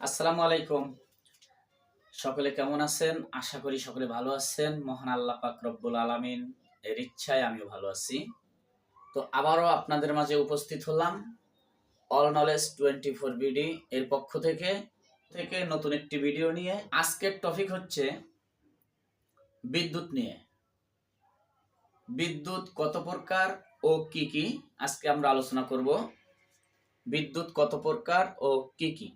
আসসালামু আলাইকুম। সকলে কেমন আছেন? আশা করি সকলে ভালো আছেন। মহান আল্লাহ পাক রব্বুল আলামিন এর ইচ্ছায় আমিও ভালো আছি। তো আবারও আপনাদের মাঝে উপস্থিত হলাম all knowledge twenty four B D এর পক্ষ থেকে থেকে নতুন একটি ভিডিও নিয়ে। আজকের টপিক হচ্ছে বিদ্যুৎ নিয়ে। বিদ্যুৎ কত প্রকার ও কি কি? আজকে আমরা আলোচনা করব। বিদ্যুৎ কত প্রকার ও কি কি?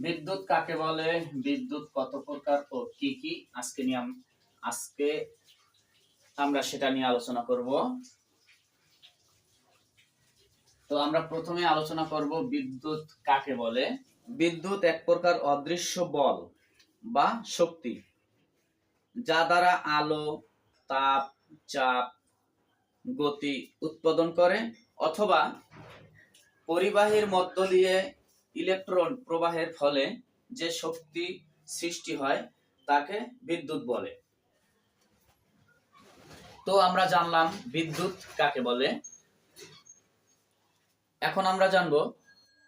বিদ্যুৎ কাকে বলে? বিদ্যুৎ কত প্রকার ও কি কি? আজকে নিয়ে আজকে আমরা সেটা নিয়ে আলোচনা করব। তো আমরা প্রথমে আলোচনা করব বিদ্যুৎ কাকে বলে? বিদ্যুৎ এক প্রকার অদৃশ্য বল বা শক্তি, যা দ্বারা আলো, তাপ, চাপ, গতি উৎপাদন করে অথবা পরিবাহীর মধ্য দিয়ে ইলেকট্রন প্রবাহের ফলে যে শক্তি সৃষ্টি হয়, তাকে বিদ্যুৎ বলে। তো আমরা জানলাম বিদ্যুৎ কাকে বলে। এখন আমরা জানব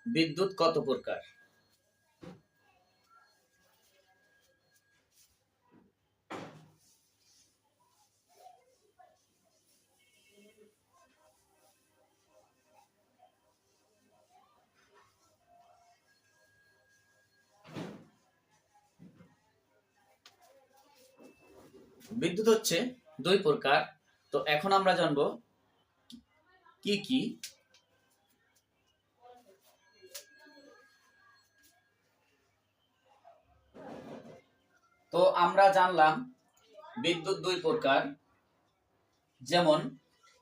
বিদ্যুৎ কত প্রকার। বিদ্যুৎ হচ্ছে দুই প্রকার। তো এখন আমরা জানব কি কি। তো আমরা জানলাম বিদ্যুৎ দুই প্রকার, যেমন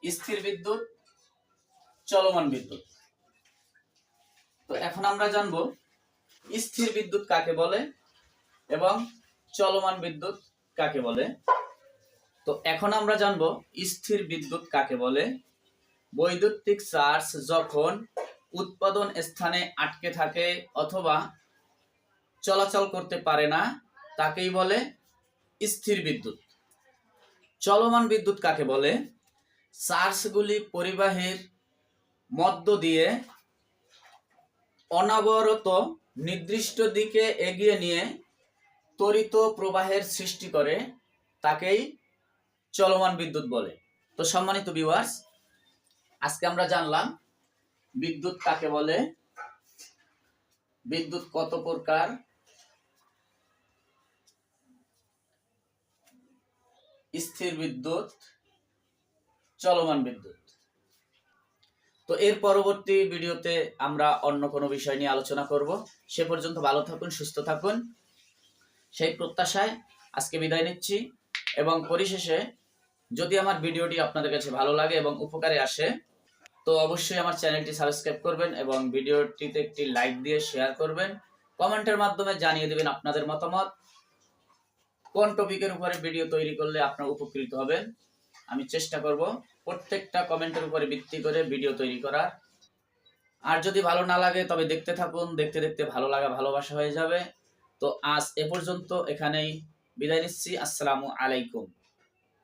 স্থির বিদ্যুৎ, চলমান বিদ্যুৎ। তো এখন আমরা জানব স্থির বিদ্যুৎ কাকে বলে এবং চলমান বিদ্যুৎ কাকে বলে। তো এখন আমরা জানব স্থির বিদ্যুৎ কাকে বলে? বৈদ্যুতিক চার্জ যখন উৎপাদন স্থানে আটকে থাকে অথবা চলাচল করতে পারে না, তাকেই বলে স্থির বিদ্যুৎ। চলমান বিদ্যুৎ কাকে বলে? চার্জগুলি পরিবাহীর মধ্য দিয়ে অনাবরত নির্দিষ্ট দিকে এগিয়ে নিয়ে তড়িৎ প্রবাহের সৃষ্টি করে, তাকেই চলমান বিদ্যুৎ বলে। তো সম্মানিত ভিউয়ার্স আজকে আমরা জানলাম বিদ্যুৎ কাকে বলে, বিদ্যুৎ কত প্রকার, স্থির বিদ্যুৎ, চলমান বিদ্যুৎ। তো এর পরবর্তী ভিডিওতে আমরা অন্য কোনো বিষয় নিয়ে আলোচনা করব। সে পর্যন্ত ভালো থাকুন, সুস্থ থাকুন। সেই প্রত্যাশায় আজকে বিদায় নিচ্ছি এবং পরিশেষে যদি আমার ভিডিওটি আপনাদের কাছে ভালো লাগে এবং উপকারে আসে, তো অবশ্যই আমার চ্যানেলটি সাবস্ক্রাইব করবেন এবং ভিডিওটিতে একটি লাইক দিয়ে শেয়ার করবেন। কমেন্টের মাধ্যমে জানিয়ে দেবেন আপনাদের মতামত। কোন টপিকের উপরে ভিডিও তৈরি করলে আপনারা উপকৃত হবেন, আমি চেষ্টা করব প্রত্যেকটা কমেন্টের উপরে ভিত্তি করে ভিডিও তৈরি করার। আর যদি ভালো না লাগে, তবে দেখতে থাকুন, দেখতে দেখতে ভালো লাগা, ভালোবাসা হয়ে যাবে। তো আজ এ পর্যন্ত এখানেই বিদায় নিচ্ছি। আসসালামু আলাইকুম।